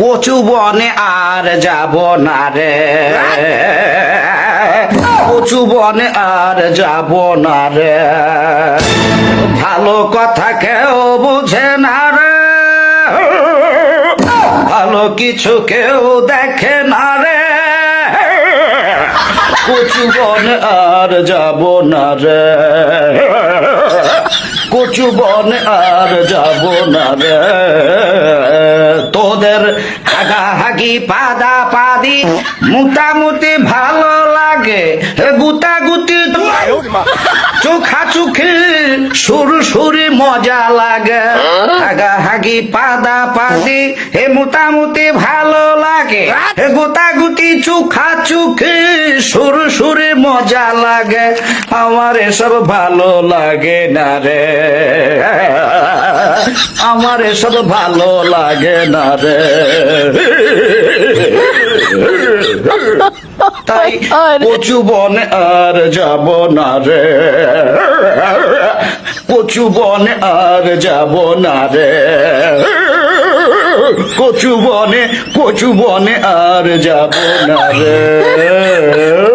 কচু বনে আর যাব না রে। কচু বনে আর যাব না রে। ভালো কথা কেউ বুঝে না রে। ভালো কিছু কেউ দেখে না রে। কচু বনে আর যাব না রে। কচু বনে আর যাব না রে। হাগাহাগি পাদা পাদি মোটামুটি ভালো লাগে। গুতাগুতি চোখা চোখে সুরু সুরি মজা লাগে। হাগাহাগি পাদা পাদি হে মোটামুটি ভালো লাগে। হে গোতাগুতি, চোখা চোখে সুর সুরে মজা লাগে। আমার এসব ভালো লাগে না রে। আমার এসব ভালো লাগে না রে। তাই কচু বনে আর যাব না রে। কচু বনে আর যাব না রে। কচু বনে কচু বনে আর যাব না রে।